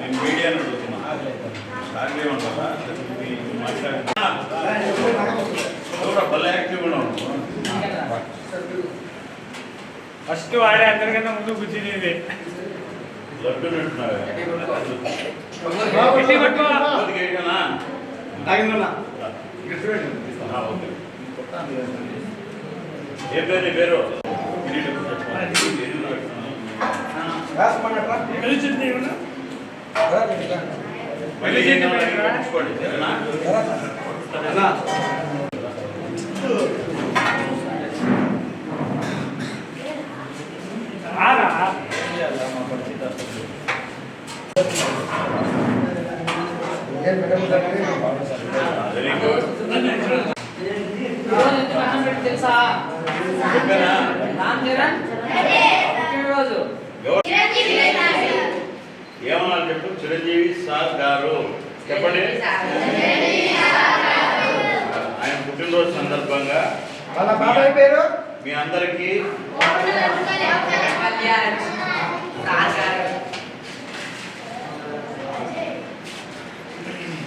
నేను మీడియాను అడుగుతున్నా. సార్ ఏమంటారా మాట్లాడుతున్నా ఫస్ట్ వాడే అందరికన్నా ముందు కూర్చునేది. ఏ పేరు పేరు? కిరీటం తెలుసా రామ్ చరణ్ ఏమన్నా చెప్పు చిరంజీవి సార్ గారు చెప్పండి. ఆయన పుట్టినరోజు సందర్భంగా వాళ్ళ బాబాయ్ పేరు? మీ అందరికీ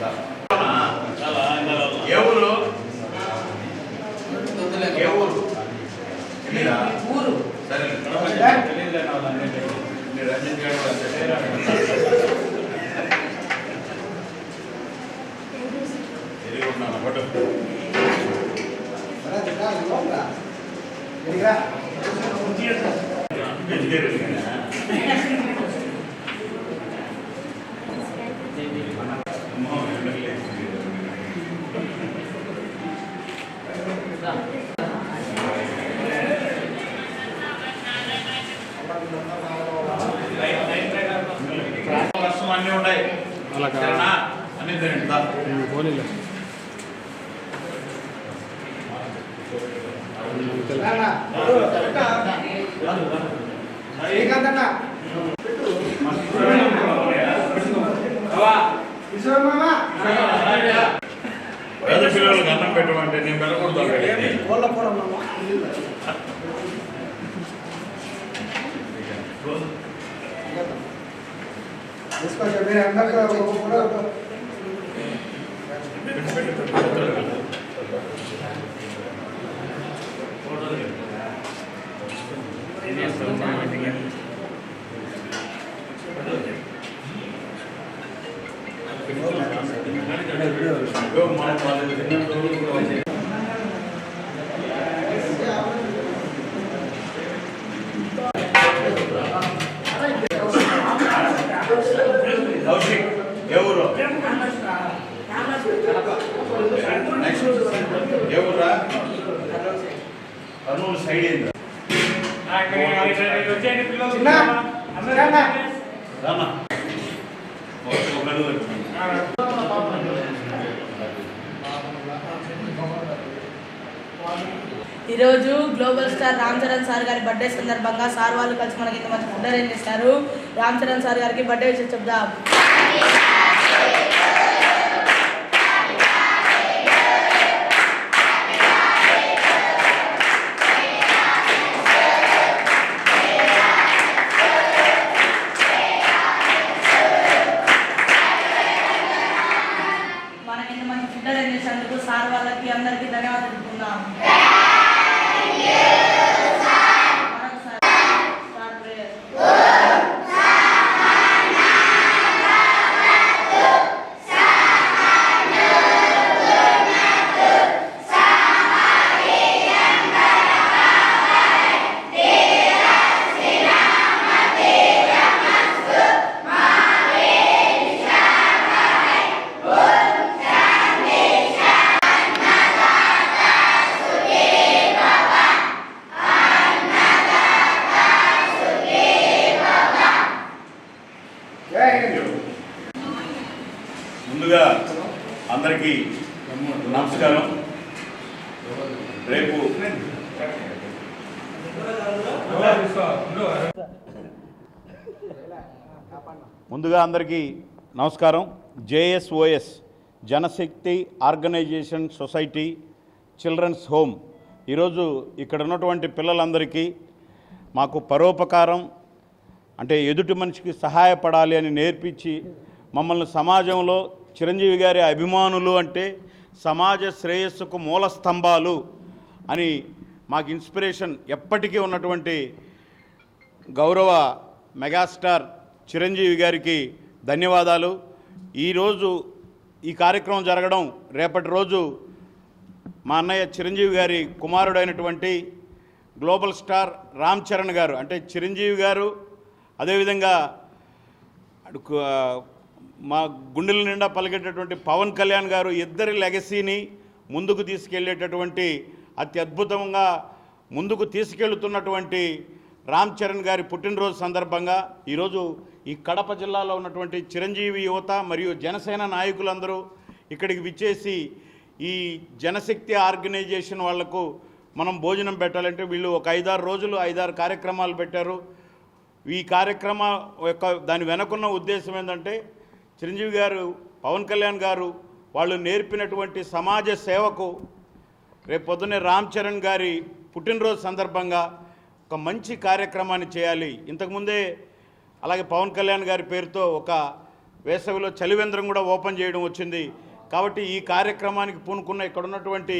గారు ఏ ఊరు. సరే. రంజిత్ గారు. కూడా పేద పిల్లలకు అన్నం. పెట్టమంటే నేను పెట్టకూడదు తీసుకోండి మీరు అందరికీ కూడా ఇదిగో మనం వాళ్ళు తిన్నట్టు కౌశిక్ ఏ ఊరు నెక్స్ట్ ఏ ఊరా కర్నూలు సైడ్ ఏంది వచ్చేయండి పిల్లలు చిన్న, చిన్న. రామా ఒక గడువు ఈరోజు global star Ram Charan sir గారి బర్త్డే సందర్భంగా సార్ వాళ్ళు కలిసి మనకి ఇంత మంచి ఫుడ్ అరేంజ్ చేశారు. రామ్ చరణ్ సార్ గారికి బర్త్డే విషయం చెప్దాం. మనకి మంచి ఫుడ్ అందించినందుకు సార్ వాళ్ళకి అందరికీ ధన్యవాదాలు ముందుగా అందరికీ నమస్కారం. JSOS Janashakti organisation society children's home. ఈరోజు ఇక్కడ ఉన్నటువంటి పిల్లలందరికీ మాకు పరోపకారం అంటే ఎదుటి మనిషికి సహాయపడాలి అని నేర్పించి మమ్మల్ని సమాజంలో చిరంజీవి గారి అభిమానులు అంటే సమాజ శ్రేయస్సుకు మూల స్తంభాలు అని మాకు ఇన్స్పిరేషన్ ఎప్పటికీ ఉన్నటువంటి గౌరవ మెగాస్టార్ చిరంజీవి గారికి ధన్యవాదాలు. ఈరోజు ఈ కార్యక్రమం జరగడం రేపటి రోజు మా అన్నయ్య చిరంజీవి గారి కుమారుడైనటువంటి గ్లోబల్ స్టార్ రామ్ చరణ్ గారు అంటే చిరంజీవి గారు అదేవిధంగా మా గుండెల నిండా పలికేటటువంటి పవన్ కళ్యాణ్ గారు ఇద్దరి లెగసీని ముందుకు తీసుకెళ్ళేటటువంటి అతి అద్భుతంగా ముందుకు తీసుకెళ్తున్నటువంటి రామ్ చరణ్ గారి పుట్టినరోజు సందర్భంగా ఈరోజు ఈ కడప జిల్లాలో ఉన్నటువంటి చిరంజీవి యువత మరియు జనసేన నాయకులందరూ ఇక్కడికి విచ్చేసి ఈ జనశక్తి ఆర్గనైజేషన్ వాళ్ళకు మనం భోజనం పెట్టాలంటే వీళ్ళు ఒక ఐదారు రోజులు ఐదారు కార్యక్రమాలు పెట్టారు. ఈ కార్యక్రమ యొక్క దాని వెనకున్న ఉద్దేశం ఏంటంటే చిరంజీవి గారు పవన్ కళ్యాణ్ గారు వాళ్ళు నేర్పినటువంటి సమాజ సేవకు రేపు పొద్దున్నే రామ్ చరణ్ గారి పుట్టినరోజు సందర్భంగా ఒక మంచి కార్యక్రమాన్ని చేయాలి. ఇంతకుముందే అలాగే పవన్ కళ్యాణ్ గారి పేరుతో ఒక వేసవిలో చలివేంద్రం కూడా ఓపెన్ చేయడం వచ్చింది. కాబట్టి ఈ కార్యక్రమానికి పూనుకున్న ఇక్కడ ఉన్నటువంటి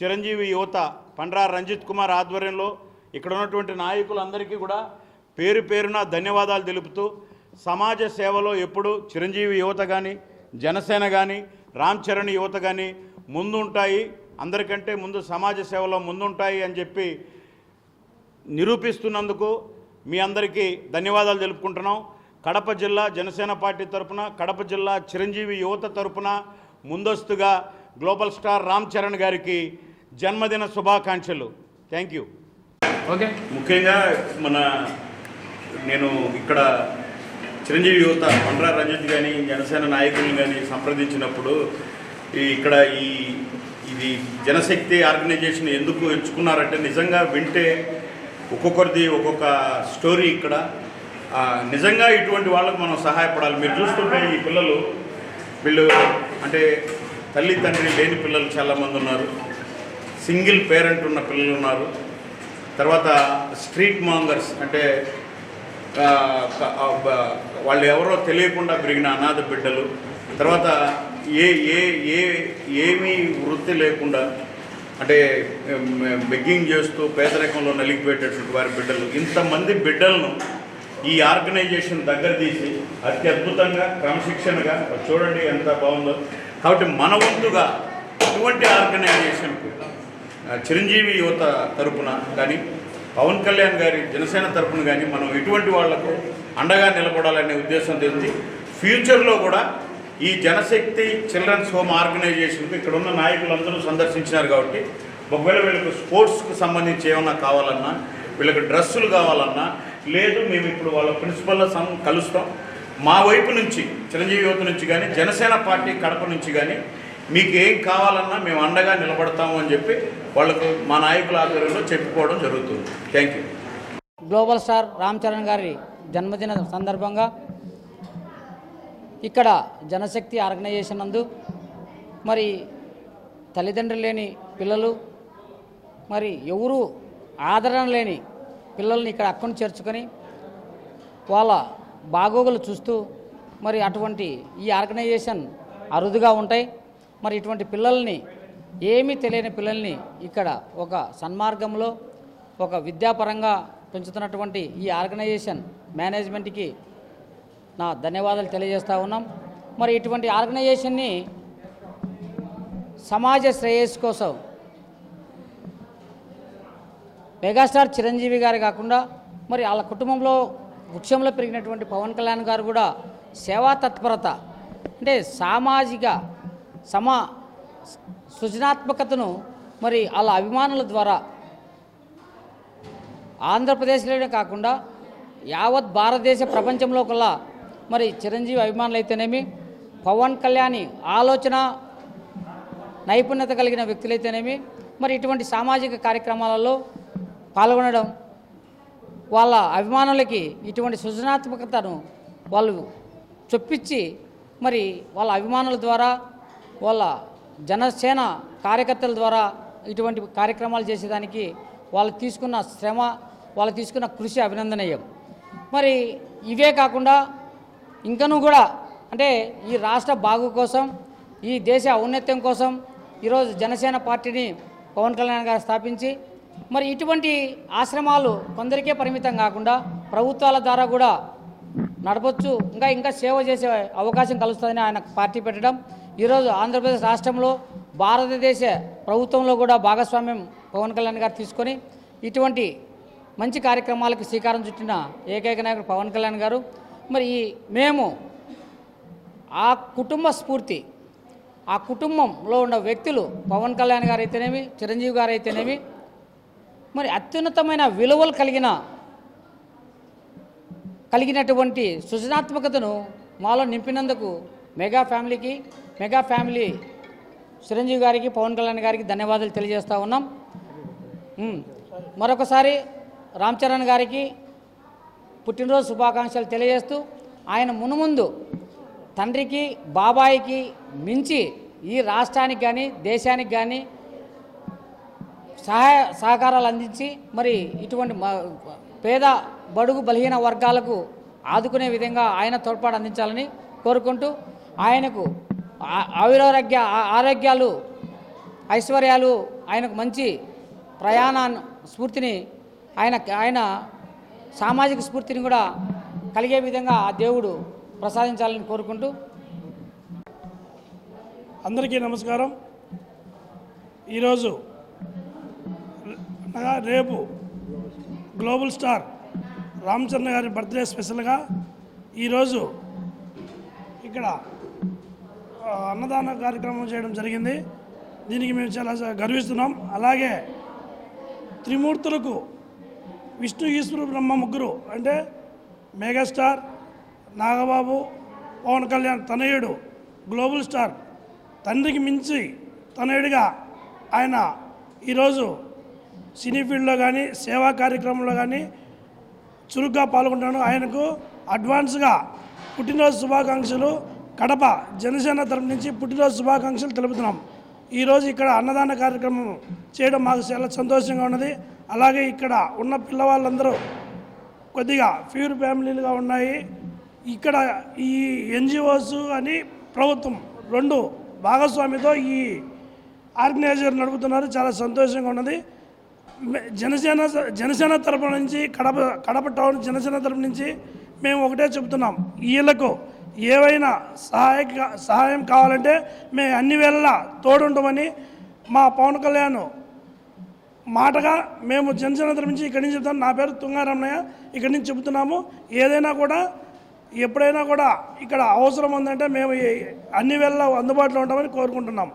చిరంజీవి యువత పండ్రా రంజిత్ కుమార్ ఆధ్వర్యంలో ఇక్కడ ఉన్నటువంటి నాయకులందరికీ కూడా పేరు పేరున ధన్యవాదాలు తెలుపుతూ సమాజ సేవలో ఎప్పుడు చిరంజీవి యువత కానీ జనసేన కానీ రామ్ చరణ్ యువత కానీ ముందుంటాయి. అందరికంటే ముందు సమాజ సేవలో ముందుంటాయి అని చెప్పి నిరూపిస్తున్నందుకు మీ అందరికీ ధన్యవాదాలు తెలుపుకుంటున్నాం. కడప జిల్లా జనసేన పార్టీ తరపున కడప జిల్లా చిరంజీవి యువత తరపున ముందస్తుగా గ్లోబల్ స్టార్ రామ్ చరణ్ గారికి జన్మదిన శుభాకాంక్షలు. Thank you. ఓకే. ముఖ్యంగా మన నేను ఇక్కడ చిరంజీవి యువత పండ్రా రంజిత్ కానీ జనసేన నాయకులను కానీ సంప్రదించినప్పుడు ఈ ఇక్కడ ఈ ఇది జనశక్తి ఆర్గనైజేషన్ ఎందుకు ఎంచుకున్నారంటే నిజంగా వింటే ఒక్కొక్కరిది ఒక్కొక్క స్టోరీ ఇక్కడ. నిజంగా ఇటువంటి వాళ్ళకు మనం సహాయపడాలి. మీరు చూస్తుంటే ఈ పిల్లలు వీళ్ళు అంటే తల్లి తండ్రి లేని పిల్లలు చాలామంది ఉన్నారు. సింగిల్ పేరెంట్ ఉన్న పిల్లలు ఉన్నారు. తర్వాత స్ట్రీట్ మాంగర్స్ అంటే వాళ్ళు ఎవరో తెలియకుండా పెరిగిన అనాథ బిడ్డలు. తర్వాత ఏ ఏ ఏ ఏమీ వృత్తి లేకుండా అంటే బెగ్గింగ్ చేస్తూ పేదరికంలో నలిగిపోయేటటువంటి వారి బిడ్డలు. ఇంతమంది బిడ్డలను ఈ ఆర్గనైజేషన్ దగ్గర తీసి అత్యద్భుతంగా క్రమశిక్షణగా చూడండి ఎంత బాగుందో. కాబట్టి మన వంతుగా ఇటువంటి ఆర్గనైజేషన్కు చిరంజీవి యువత తరపున కానీ పవన్ కళ్యాణ్ గారి జనసేన తరపున కానీ మనం ఇటువంటి వాళ్ళకు అండగా నిలబడాలనే ఉద్దేశం తెలిసి ఫ్యూచర్లో కూడా ఈ జనశక్తి చిల్డ్రన్స్ హోమ్ ఆర్గనైజేషన్కి ఇక్కడ ఉన్న నాయకులందరూ సందర్శించినారు కాబట్టి ఒకవేళ వీళ్ళకి స్పోర్ట్స్కి సంబంధించి ఏమన్నా కావాలన్నా వీళ్ళకి డ్రెస్సులు కావాలన్నా లేదు మేము ఇప్పుడు వాళ్ళ ప్రిన్సిపల్ సం కలుస్తాం. మా వైపు నుంచి చిరంజీవి యువత నుంచి కానీ జనసేన పార్టీ కడప నుంచి కానీ మీకు ఏం కావాలన్నా మేము అండగా నిలబడతాము అని చెప్పి వాళ్ళకు మా నాయకుల ఆధ్వర్యంలో చెప్పుకోవడం జరుగుతుంది. Thank you. Global star Ram Charan గారి జన్మదిన సందర్భంగా ఇక్కడ జనశక్తి ఆర్గనైజేషన్ నందు మరి తల్లిదండ్రులు లేని పిల్లలు మరి ఎవరు ఆదరణ లేని పిల్లల్ని ఇక్కడ అక్కను చేర్చుకొని వాళ్ళ బాగోగులు చూస్తూ మరి అటువంటి ఈ ఆర్గనైజేషన్ అరుదుగా ఉంటాయి. మరి ఇటువంటి పిల్లల్ని ఏమీ తెలియని పిల్లల్ని ఇక్కడ ఒక సన్మార్గంలో ఒక విద్యాపరంగా పెంచుతున్నటువంటి ఈ ఆర్గనైజేషన్ మేనేజ్మెంట్కి నా ధన్యవాదాలు తెలియజేస్తూ ఉన్నాం. మరి ఇటువంటి ఆర్గనైజేషన్ని సమాజ శ్రేయస్సు కోసం మెగాస్టార్ చిరంజీవి గారు కాకుండా మరి వాళ్ళ కుటుంబంలో వృక్షంలో పెరిగినటువంటి పవన్ కళ్యాణ్ గారు కూడా సేవా తత్పరత అంటే సామాజిక సమా సృజనాత్మకతను మరి వాళ్ళ అభిమానుల ద్వారా ఆంధ్రప్రదేశ్లోనే కాకుండా యావత్ భారతదేశ ప్రపంచంలో కల్లా మరి చిరంజీవి అభిమానులు అయితేనేమి పవన్ కళ్యాణ్ ఆలోచన నైపుణ్యత కలిగిన వ్యక్తులైతేనేమి మరి ఇటువంటి సామాజిక కార్యక్రమాలలో పాల్గొనడం వాళ్ళ అభిమానులకి ఇటువంటి సృజనాత్మకతను వాళ్ళు చొప్పించి మరి వాళ్ళ అభిమానుల ద్వారా వాళ్ళ జనసేన కార్యకర్తల ద్వారా ఇటువంటి కార్యక్రమాలు చేసేదానికి వాళ్ళు తీసుకున్న శ్రమ వాళ్ళు తీసుకున్న కృషి అభినందనీయం. మరి ఇవే కాకుండా ఇంకనూ కూడా అంటే ఈ రాష్ట్ర బాగు కోసం ఈ దేశ ఔన్నత్యం కోసం ఈరోజు జనసేన పార్టీని పవన్ కళ్యాణ్ గారు స్థాపించి మరి ఇటువంటి ఆశ్రమాలు కొందరికే పరిమితం కాకుండా ప్రభుత్వాల ద్వారా కూడా నడపచ్చు ఇంకా ఇంకా సేవ చేసే అవకాశం కలుస్తుందని ఆయన పార్టీ పెట్టడం. ఈరోజు ఆంధ్రప్రదేశ్ రాష్ట్రంలో భారతదేశ ప్రభుత్వంలో కూడా భాగస్వామ్యం పవన్ కళ్యాణ్ గారు తీసుకొని ఇటువంటి మంచి కార్యక్రమాలకు శ్రీకారం చుట్టిన ఏకైక నాయకుడు పవన్ కళ్యాణ్ గారు. మరి మేము ఆ కుటుంబ స్ఫూర్తి ఆ కుటుంబంలో ఉన్న వ్యక్తులు పవన్ కళ్యాణ్ గారు అయితేనేమి చిరంజీవి గారు అయితేనేమి మరి అత్యున్నతమైన విలువలు కలిగిన కలిగినటువంటి సృజనాత్మకతను మాలో నింపినందుకు మెగా ఫ్యామిలీకి మెగా ఫ్యామిలీ చిరంజీవి గారికి పవన్ కళ్యాణ్ గారికి ధన్యవాదాలు తెలియజేస్తూ ఉన్నాం. మరొకసారి రామ్ చరణ్ గారికి పుట్టినరోజు శుభాకాంక్షలు తెలియజేస్తూ ఆయన మునుముందు తండ్రికి బాబాయికి మించి ఈ రాష్ట్రానికి కానీ దేశానికి కానీ సహాయ సహకారాలు అందించి మరి ఇటువంటి పేద బడుగు బలహీన వర్గాలకు ఆదుకునే విధంగా ఆయన తోడ్పాటు అందించాలని కోరుకుంటూ ఆయనకు ఆవిరారోగ్య ఆరోగ్యాలు ఐశ్వర్యాలు ఆయనకు మంచి ప్రయాణ స్ఫూర్తిని ఆయన ఆయన సామాజిక స్ఫూర్తిని కూడా కలిగే విధంగా ఆ దేవుడు ప్రసాదించాలని కోరుకుంటూ అందరికీ నమస్కారం. ఈరోజు అనగా రేపు గ్లోబల్ స్టార్ రామచంద్ర గారి బర్త్డే స్పెషల్గా ఈరోజు ఇక్కడ అన్నదాన కార్యక్రమం చేయడం జరిగింది. దీనికి మేము చాలా గర్విస్తున్నాం. అలాగే త్రిమూర్తులకు విష్ణు ఈశ్వరు బ్రహ్మ ముగ్గురు. అంటే మెగాస్టార్ నాగబాబు పవన్ కళ్యాణ్ తనయుడు గ్లోబల్ స్టార్. తండ్రికి మించి తనయుడిగా ఆయన ఈరోజు సినీ ఫీల్డ్లో కానీ సేవా కార్యక్రమంలో కానీ చురుగ్గా పాల్గొంటాను ఆయనకు అడ్వాన్స్గా పుట్టినరోజు శుభాకాంక్షలు. కడప జనసేన తరపు నుంచి పుట్టినరోజు శుభాకాంక్షలు తెలుపుతున్నాం. ఈరోజు ఇక్కడ అన్నదాన కార్యక్రమం చేయడం మాకు చాలా సంతోషంగా ఉన్నది. అలాగే ఇక్కడ ఉన్న పిల్లవాళ్ళందరూ కొద్దిగా ఫ్యూర్ ఫ్యామిలీలుగా ఉన్నాయి. ఇక్కడ ఈ ఎన్జిఓస్ అని ప్రభుత్వం రెండు భాగస్వామితో ఈ ఆర్గనైజర్ నడుపుతున్నారు. చాలా సంతోషంగా ఉన్నది. జనసేన జనసేన తరపు నుంచి కడప కడప టౌన్ జనసేన తరపు నుంచి మేము ఒకటే చెబుతున్నాం. వీళ్ళకు ఏవైనా సహాయక సహాయం కావాలంటే మేము అన్ని వేళలా తోడుండమని మా పవన్ కళ్యాణ్ మాటగా మేము జనసేన తరపు నుంచి ఇక్కడి నుంచి చెప్తాను నా పేరు తుంగారామయ్య. ఇక్కడి నుంచి చెబుతున్నాము. ఏదైనా కూడా ఎప్పుడైనా కూడా ఇక్కడ అవసరం ఉందంటే మేము అన్ని వేళ అందుబాటులో ఉంటామని కోరుకుంటున్నాం.